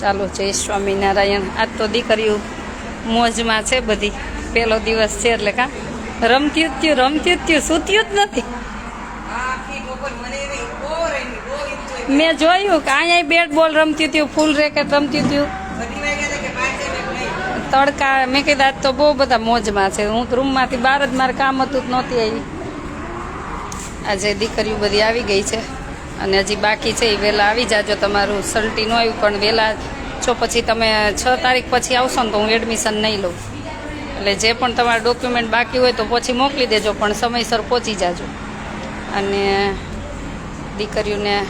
ચાલો, જય સ્વામિનારાયણ. આજ તો દીકરીઓ મોજમાં છે બધી. પહેલો દિવસ છે એટલે કા? રમતી થયું રમતી થયું સૂત્યું જ નથી. મેં જોયું કે અહીંયા બેટ બોલ રમતી હતી, ફૂલ રેકેટ રમતી હતી. તડકા, મેં કીધું આજ તો બહુ બધા મોજમાં છે. હું તો રૂમમાંથી બહાર જ મારે કામ હતું જ નહોતી આવી. આજે દીકરીઓ બધી આવી ગઈ છે. અને હજી બાકી છે એ વહેલા આવી જાજો. તમારું સલટી ન આવ્યું, પણ વહેલા છો પછી તમે છ તારીખ પછી આવશો ને તો હું એડમિશન નહીં લઉં. એટલે જે પણ તમારા ડોક્યુમેન્ટ બાકી હોય તો પછી મોકલી દેજો, પણ સમયસર પહોંચી જાજો. અને દીકરીઓને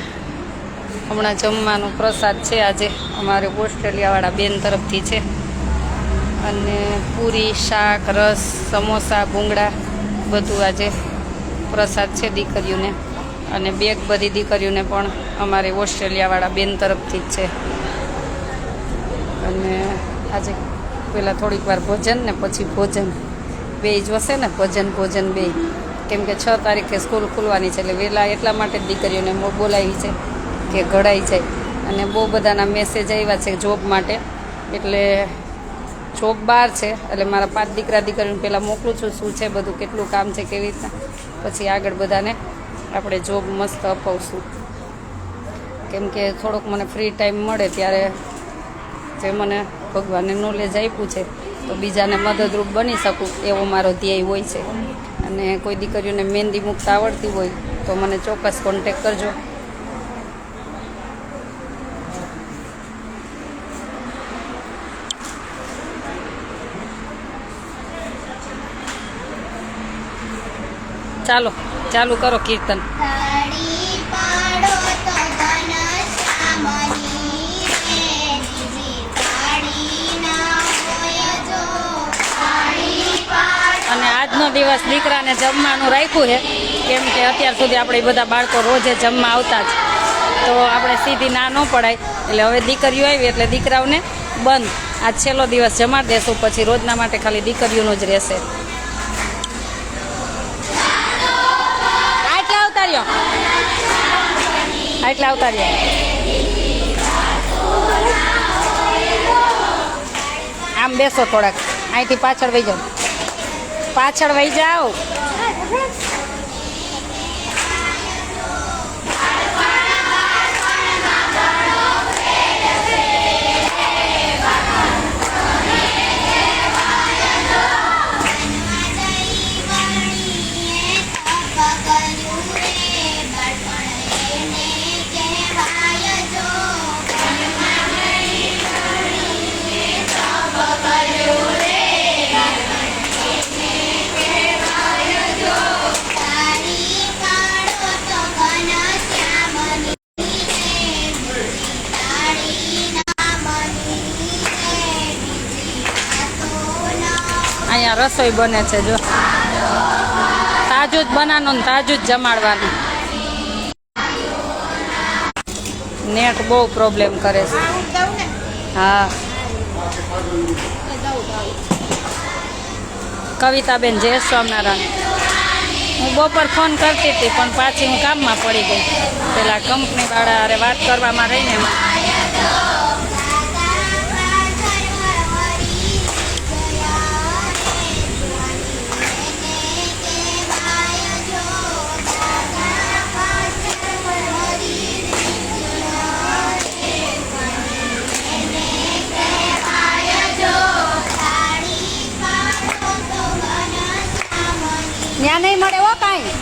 હમણાં જમવાનો પ્રસાદ છે આજે. અમારે ઓસ્ટ્રેલિયાવાળા બેન તરફથી છે. અને પૂરી, શાક, રસ, સમોસા, ભૂંગળા બધું આજે પ્રસાદ છે દીકરીઓને. અને બેગ બધી દીકરીઓને પણ અમારે ઓસ્ટ્રેલિયાવાળા બેન તરફથી જ છે. અને આજે પહેલાં થોડીક વાર ભોજન ને પછી ભોજન. બે જોશે ને? ભજન, ભોજન બે. કેમ કે છ તારીખે સ્કૂલ ખુલવાની છે એટલે વહેલા એટલા માટે જ દીકરીઓને બોલાવી છે કે ઘડાઈ જાય. અને બહુ બધાના મેસેજ આવ્યા છે જોબ માટે. એટલે જોબ બહાર છે, એટલે મારા પાંચ દીકરા દીકરીઓને પહેલાં મોકલું છું શું છે બધું, કેટલું કામ છે, કેવી રીતના. પછી આગળ બધાને આપણે જોબ મસ્ત અપાવશું. કેમ કે થોડોક મને ફ્રી ટાઈમ મળે ત્યારે જે મને ભગવાને નોલેજ આપ્યું છે, તો બીજાને મદદરૂપ બની શકું એવો મારો ધ્યેય હોય છે. અને કોઈ દીકરીઓને મહેંદી મૂકતા આવડતી હોય, તો મને ચોક્કસ કોન્ટેક કરજો. ચાલો. ચાલુ કરો કીર્તન. અને આજનો દિવસ દીકરાને જમવાનું રાખ્યું છે. કેમ કે અત્યાર સુધી આપણે બધા બાળકો રોજે જમવા આવતા જ. તો આપણે સીધી ના ન પડાય. એટલે હવે દીકરીઓ આવી એટલે દીકરાઓને બંધ. આ છેલ્લો દિવસ જમાડી દેશું, પછી રોજના માટે ખાલી દીકરીઓનું જ રહેશે. આટલા આવતા રહ્યા આમ બેસો થોડાક. અહીંથી પાછળ વહી જાઓ. પાછળ વહી જાઓ. રસોઈ બને છે, જો. તાજું જ બનાવવાનું તાજું જ જમાડવાનું. નેટ બહુ પ્રોબ્લેમ કરે છે. હા. કવિતાબેન જય સ્વામિનારાયણ. હું બપોર ફોન કરતી હતી, પણ પાછી હું કામમાં પડી ગઈ. પેલા કંપનીવાળા અરે વાત કરવામાં રહીને ત્યાં નહીં મળે હો કાંઈ.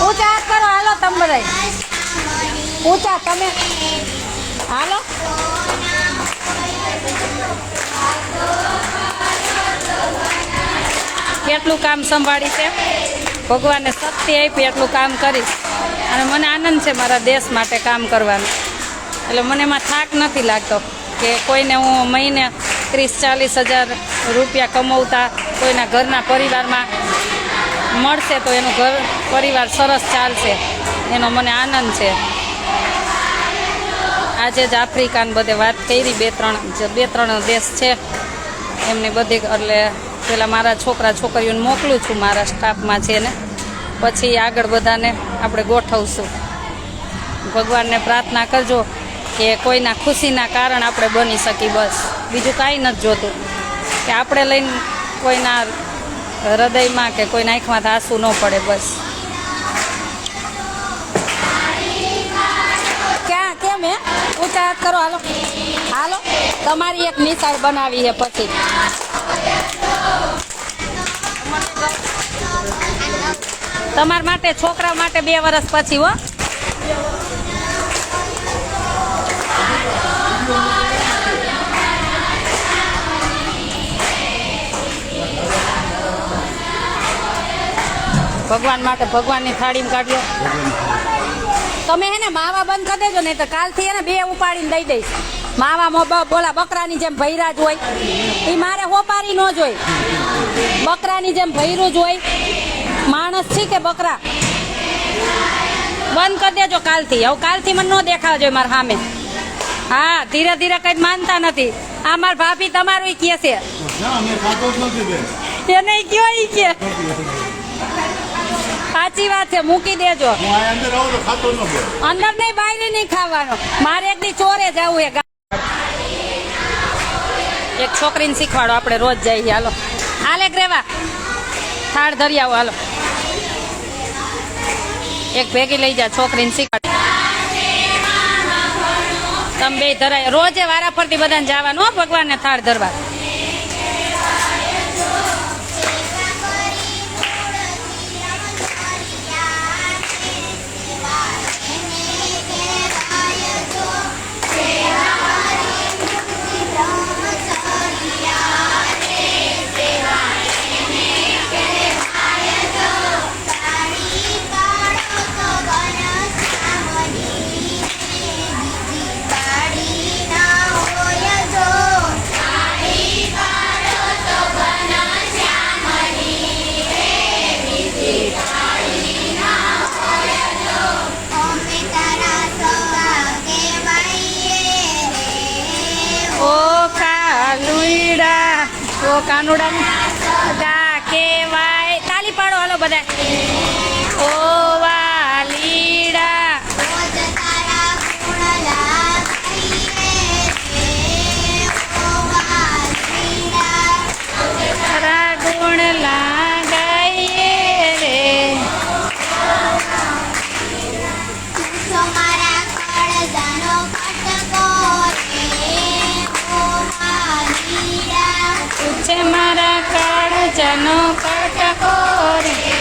ઊંચા કરો, હાલો તમે બધા તમે. હાલો. કેટલું કામ સંભાળી છે? ભગવાને શક્તિ આપી એટલું કામ કરીશ. અને મને આનંદ છે મારા દેશ માટે કામ કરવાનું. એટલે મને એમાં થાક નથી લાગતો કે કોઈને હું મહિને ત્રીસ, ચાલીસ હજાર રૂપિયા કમાવતા કોઈના ઘરના પરિવારમાં મળશે તો એનું ઘર, પરિવાર સરસ ચાલશે. એનો મને આનંદ છે. આજે જ આફ્રિકાને બધે વાત કરી બે ત્રણ બે ત્રણ દેશ છે, એમની બધી એટલે પેલા મારા છોકરા છોકરીઓને મોકલું છું, મારા સ્ટાફમાં છે ને પછી આગળ બધાને આપણે ગોઠવશું. ભગવાનને પ્રાર્થના કરજો કે કોઈના ખુશીના કારણ આપણે બની શકી બસ. બીજું કાંઈ નથી જોતું. કે આપણે લઈને કોઈના હૃદયમાં કે કોઈના આંખમાં આંસુ ન પડે બસ. ક્યાં, કેમ હે? હાથ કરો, હાલો. હાલો. તમારી એક નિશાળ બનાવી છે પછી. તમારા માટે છોકરા માટે બે વર્ષ પછી હો. ભગવાન માટે ભગવાનની થાળીમાં કાઢ્યો તમે હે ને માવા બંધ કરી દેજો નહીં તો કાલથી એને બે ઉપાડીને દઈ દઈશ. માવા બોલા બકરાની જેમ ભૈરા જ હોય. એ મારે હોપારી ન જોઈ. બકરાની જેમ ભૈરું જ હોય. માણસ છે કે બકરા? બંધ કરી દેજો કાલથી. હવે કાલથી મને ન દેખાવા જોઈએ મારા સામે. હા ધીરે ધીરે કઈ માનતા નથી. આ મારા ભાભી તમારું કહે છે. એને કયો ઈ કે? સાચી વાત છે મૂકી દેજો. અંદર નહીં બહાર નહીં ખાવાનો. મારે એક દી ચોરે જવું ગા- એક છોકરીને શીખવાડો, આપણે રોજ જઈએ હાલો. હાલે ગ્રેવા. થાળ ધરી આવો, હાલો. એક ભેગી લઈ જા, છોકરીને શીખવાડો. તમે બે ધરાય. રોજે વારા ફરતી બધાને જવાનું ભગવાનને થાળ ધરવા. હાલો બધા. ઓ વાલીડા તારા ગુણ લાગાઈએ રે. મારા કટકો રે મારા કાળજાનો કટકો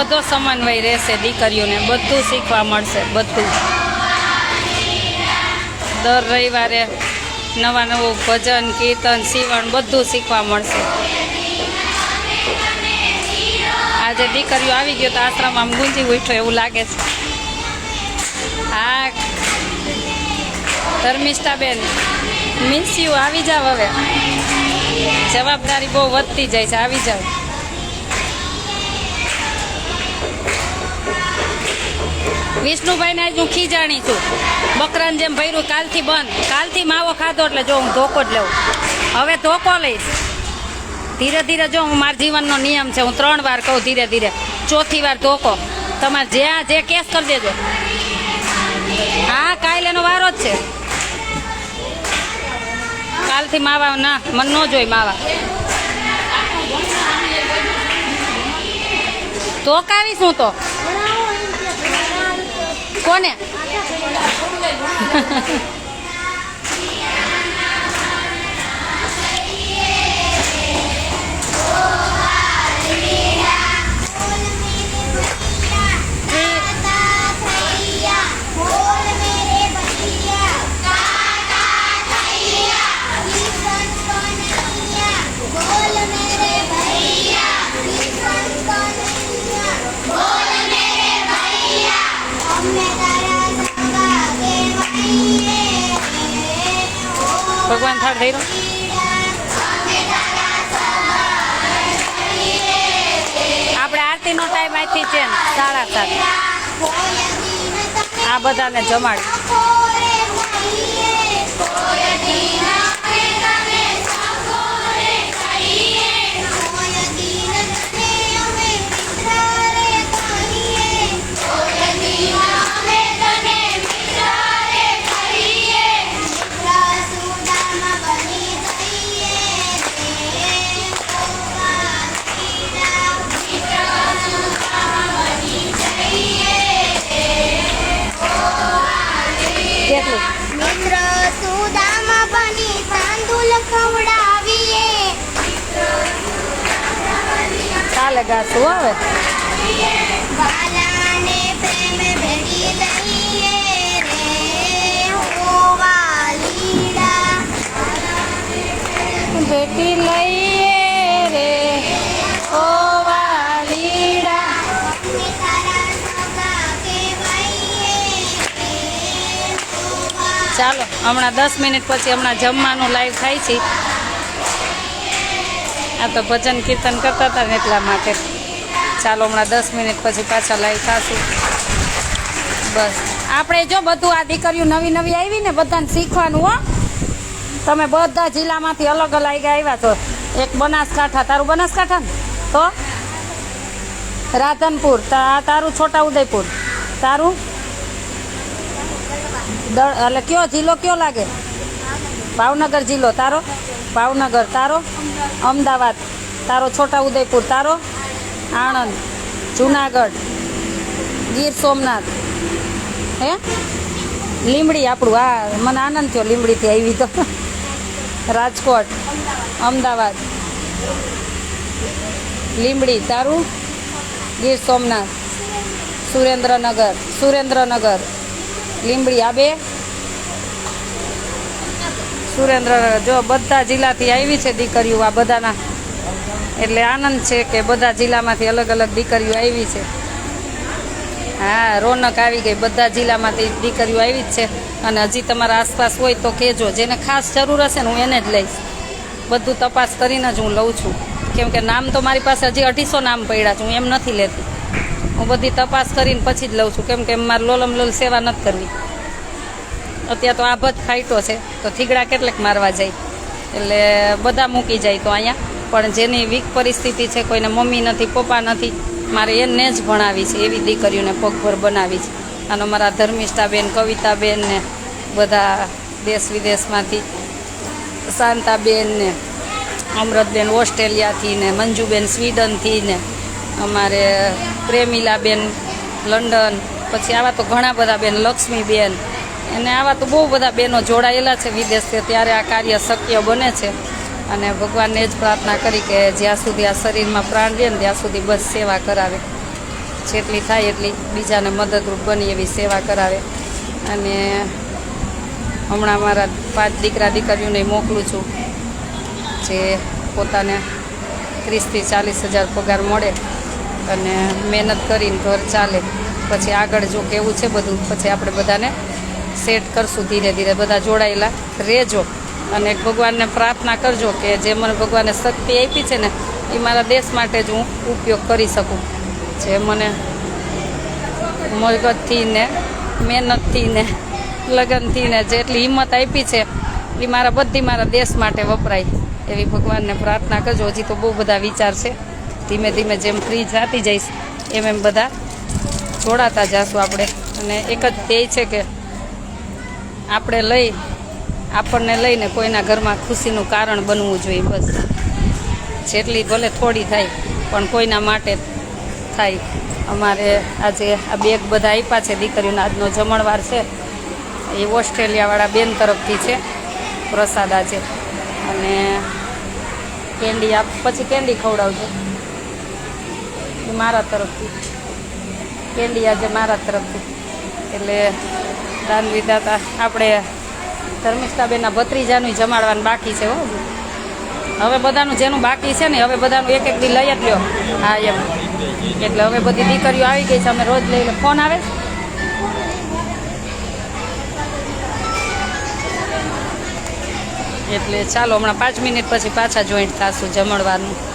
બધો સમન્વય રહેશે દીકરીઓને, બધું શીખવા મળશે, બધું. દર રવિવારે નવા નવું ભજન, કીર્તન, સીવણ બધું શીખવા મળશે. આજે દીકરીઓ આવી ગયો તો આશ્રમ આમ ગુંજી ઉઠ્યો એવું લાગે છે. હા ધર્મિષ્ઠાબેન મિન્સ યુ આવી જાવ હવે. જવાબદારી બહુ વધતી જાય છે, આવી જાવ. વિષ્ણુભાઈને આજ હું ખીજાણી છું. બકરાને જેમ ભર્યું કાલથી બંધ. કાલથી માવો ખાધો એટલે જો હું ધોકો જ લઉં હવે ધોકો લઈશ. ધીરે ધીરે જો હું મારા જીવનનો નિયમ છે, હું ત્રણ વાર કહું ધીરે ધીરે. ચોથી વાર ધોકો. તમારે જ્યાં જે કેસ કરી દેજો. હા, કાલ એનો વારો જ છે. કાલથી માવા ના, મન ન જોઈ માવા. ધોકાવીશ હું તો. કોને? ભગવાન થાળ થઈ રહ્યો આપણે આરતીનો ટાઈમ આજથી છે સાડા સાત. આ બધાને જમાડી ચાલે ગાતું આવે? ભેટી લઈએ રે ઓ વાલીડા. ચાલો હમણાં દસ મિનિટ પછી હમણાં જમવાનું લાઈવ થાય છે. આ તો ભજન કીર્તન કરતા હતા ને એટલા માટે. ચાલો હમણાં દસ મિનિટ પછી પાછા લાઈ થશું. બસ. આપણે જો બધું આ દીકરીઓ નવી નવી આવી ને બધાને શીખવાનું, હો. તમે બધા જિલ્લામાંથી અલગ અલગ આવ્યા છો. એક બનાસકાંઠા, તારું બનાસકાંઠા ને? તો? રાધનપુર તારું છોટા ઉદયપુર. તારું? એટલે કયો જિલ્લો કયો લાગે? ભાવનગર જિલ્લો તારો, ભાવનગર તારો, અમદાવાદ તારો છોટા ઉદયપુર તારો, આણંદ, જુનાગઢ, ગીર સોમનાથ, હે? લીમડી આપણું, હા, મને આનંદ થયો લીમડીથી આવી તો. રાજકોટ, અમદાવાદ લીમડી તારું, ગીર સોમનાથ, સુરેન્દ્રનગર સુરેન્દ્રનગર લીમડી આ બે. સુરેન્દ્રનગર જો બધા જિલ્લાથી આવી છે દીકરીઓ, આ બધાના. એટલે આનંદ છે કે બધા જિલ્લામાંથી અલગ અલગ દીકરીઓ આવી છે. હા, રોનક આવી ગઈ, બધા જિલ્લામાંથી દીકરીઓ આવી જ છે. અને હજી તમારા આસપાસ હોય તો કહેજો, જેને ખાસ જરૂર હશે ને હું એને જ લઈશ. બધું તપાસ કરીને જ હું લઉં છું. કેમ કે નામ તો મારી પાસે હજી અઢીસો નામ પડ્યા છે, હું એમ નથી લેતી. હું બધી તપાસ કરીને પછી જ લઉં છું, કેમ કે મારે લોલમ લોલ સેવા નથી કરવી. અત્યારે તો આભત ફાઇટો છે. તો થીગડા કેટલેક મારવા જાય. એટલે બધા મૂકી જાય તો અહીંયા. પણ જેની વીક પરિસ્થિતિ છે, કોઈને મમ્મી નથી, પપ્પા નથી, મારે એને જ ભણાવી છે. એવી દીકરીઓને પગભર બનાવી છે. અને મારા ધર્મિષ્ઠાબેન, કવિતાબેન ને બધા દેશ વિદેશમાંથી, શાંતાબેન ને, અમૃતબેન ઓસ્ટ્રેલિયાથી ને, મંજુબેન સ્વીડનથી ને, અમારે પ્રેમિલાબેન લંડન, પછી આવા તો ઘણા બધા બેન, લક્ષ્મીબેન અને આવા તો બહુ બધા બહેનો જોડાયેલા છે વિદેશથી. ત્યારે આ કાર્ય શક્ય બને છે. અને ભગવાનને જ પ્રાર્થના કરી કે જ્યાં સુધી આ શરીરમાં પ્રાણ રહે ને ત્યાં સુધી બસ સેવા કરાવે. જેટલી થાય એટલી બીજાને મદદરૂપ બની એવી સેવા કરાવે. અને હમણાં મારા પાંચ દીકરા દીકરીઓને મોકલું છું. જે પોતાને ત્રીસથી ચાલીસ હજાર પગાર મળે અને મહેનત કરીને ઘર ચાલે. પછી આગળ જો કેવું છે બધું, પછી આપણે બધાને સેટ કરશું ધીરે ધીરે. બધા જોડાયેલા રહેજો અને ભગવાનને પ્રાર્થના કરજો કે જે મને ભગવાને શક્તિ આપી છે ને, એ મારા દેશ માટે જ હું ઉપયોગ કરી શકું. જે મને મગજથી ને મહેનતથી ને લગનથી ને જેટલી હિંમત આપી છે, એ મારા બધી મારા દેશ માટે વપરાય. એવી ભગવાનને પ્રાર્થના કરજો. હજી તો બહુ બધા વિચાર છે. ધીમે ધીમે જેમ ફ્રી જાતી જઈશ, એમ એમ બધા જોડાતા જશું આપણે. અને એક જ ધ્યેય છે કે આપણે લઈ, આપણને લઈને કોઈના ઘરમાં ખુશીનું કારણ બનવું જોઈએ, બસ. જેટલી ભલે થોડી થાય, પણ કોઈના માટે થાય. અમારે આજે આ બેગ બધા આપ્યા છે, દીકરીઓનો. આજનો જમણવાર છે. એ ઓસ્ટ્રેલિયાવાળા બેન તરફથી છે, પ્રસાદ આજે. અને કેન્ડી આપ, પછી કેન્ડી ખવડાવજો. એ મારા તરફથી. કેન્ડી આજે મારા તરફથી. એટલે દાન વિધાતા આપણે ધર્મિષ્ઠાબેનના ભત્રીજાનું જમાડવાનું બાકી છે, હો. હવે બધાનું જેનું બાકી છે ને, હવે બધાનું એક એક દી લઈ જ લ્યો. હા, એમ. એટલે હવે બધી દીકરીઓ આવી ગઈ છે, અમે રોજ લઈ લે ફોન આવે. એટલે ચાલો, હમણાં પાંચ મિનિટ પછી પાછા જોઈન્ટ થશું જમણવારનું